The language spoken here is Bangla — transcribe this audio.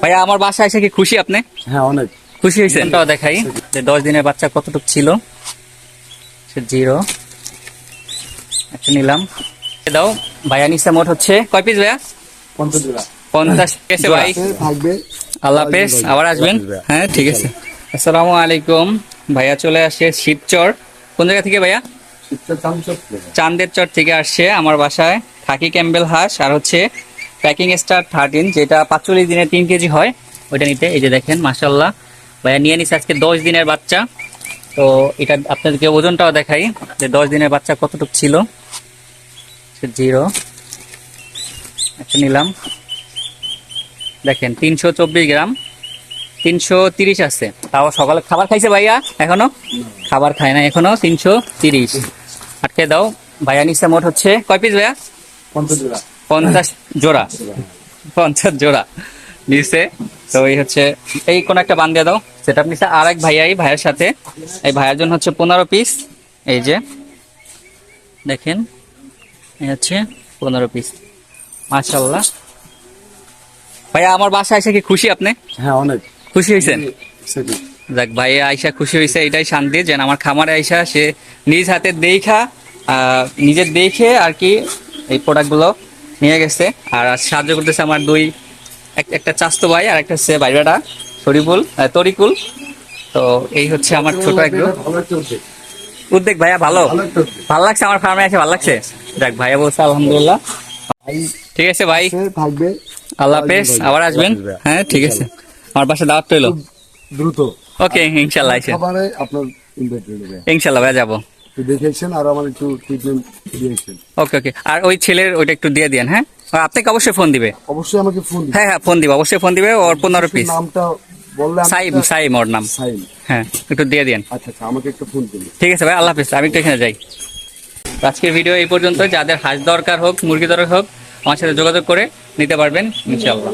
ভাইয়া আমার বাসায় এসে কি খুশি আপনি? হ্যাঁ অনেক। খুশি হয়েছেন? তাও দেখাই। যে দশ দিনের বাচ্চা কতটুকু ছিল? সে জিরো। একটা নিলাম। দাও। ভাইয়া নিচে মোট হচ্ছে কয় পিস ভাইয়া? পঞ্চাশ কেসে ভাই। আল্লাহ হাফেজ আবার আসবেন? হ্যাঁ ঠিক আছে। আসসালামু আলাইকুম। ভাইয়া চলে আসে শিবচর। কোন জায়গা থেকে ভাইয়া? চান্দের চর থেকে আসছে আমার বাসায়। খাকি ক্যাম্বেল হাঁস আর হচ্ছে প্যাকিং স্টার থার্টিন যেটা পাঁচচল্লিশ দিনে তিন কেজি হয়, ওইটা নিতে। এই যে দেখেন মাসাল্লাহ ভাইয়া, নিয়ে নিচ্ছে আজকে দশ দিনের বাচ্চা। তো এটা আপনাদেরকে ওজনটাও দেখাই, যে দশ দিনের বাচ্চা কতটুকু ছিল। জিরো। একটা নিলাম। দেখেন, তিনশো চব্বিশ গ্রাম। তিনশো তিরিশ আছে। তাও সকালে খাবার খাইছে ভাইয়া, এখনও? খাবার খায় না এখনও, তিনশো তিরিশ। আটকে দাও। ভাইয়া নিচে মোট হচ্ছে, কয় পিস ভাইয়া? পঞ্চাশ পঞ্চাশ জোড়া। পঞ্চাশ জোড়া নিচে তো এই হচ্ছে এই কোন একটা বান দিয়ে দাও। সেটা নিচে আর এক ভাইয়াই ভাইয়ের সাথে। এই ভাইয়ের জন্য হচ্ছে পনেরো পিস এই যে দেখেন এই হচ্ছে পনেরো পিস মাশাল্লাহ ভাইয়া আমার বাসা এসে কি খুশি আপনি? হ্যাঁ অনেক। খুশি হয়েছেন? যাক ভাই আইসা খুশি হয়েছে এটাই শান্তি যেন আমার খামারে আইসা সে নিজ হাতে দেখা নিজের দেখে আর কি এই প্রোডাক্টগুলো নিয়ে গেছে। আর সাহায্য করতেছে আমার দুই একটা চাস্তো ভাই আর একটা হচ্ছে বাইরেটা শরীফুল তরিকুল। তো এই হচ্ছে আমার ছোট একটু উদ্বেগ ভাইয়া ভালো? ভালো লাগছে আমার ফার্মে আছে ভালো লাগছে? যাক ভাইয়া বলছে আলহামদুলিল্লাহ। ঠিক আছে ভাই। থাকবে আল্লাহ হাফেজ আবার আসবেন? হ্যাঁ ঠিক আছে। আমার পাশে দাওয়াত রইল। দ্রুত। ওকে ইনশাল্লাহ ইনশাল্লাহ ভাইয়া যাব। দেখেছেন আর আমার একটু ট্রিটমেন্ট দিয়েছেন। ওকে ওকে আর ওই ছেলের ওইটা একটু দিয়ে দিন হ্যাঁ? আপনাকে অবশ্যই ফোন দিবে। অবশ্যই আমাকে ফোন হ্যাঁ হ্যাঁ ফোন দিবে অবশ্যই ফোন দিবে ওর পনেরো পিস নামটা বললে আমি সাইম সাইম ওর নাম। সাইম। হ্যাঁ একটু দিয়ে দিন আচ্ছা আচ্ছা আমাকে একটু ফোন দিন। ঠিক আছে ভাই আল্লাহ হাফিজ আমি একটু এখানে যাই। আজকের ভিডিও এই পর্যন্ত যাদের হাঁস দরকার হোক মুরগি দরকার হোক আমার সাথে যোগাযোগ করে নিতে পারবেন ইনশাল্লাহ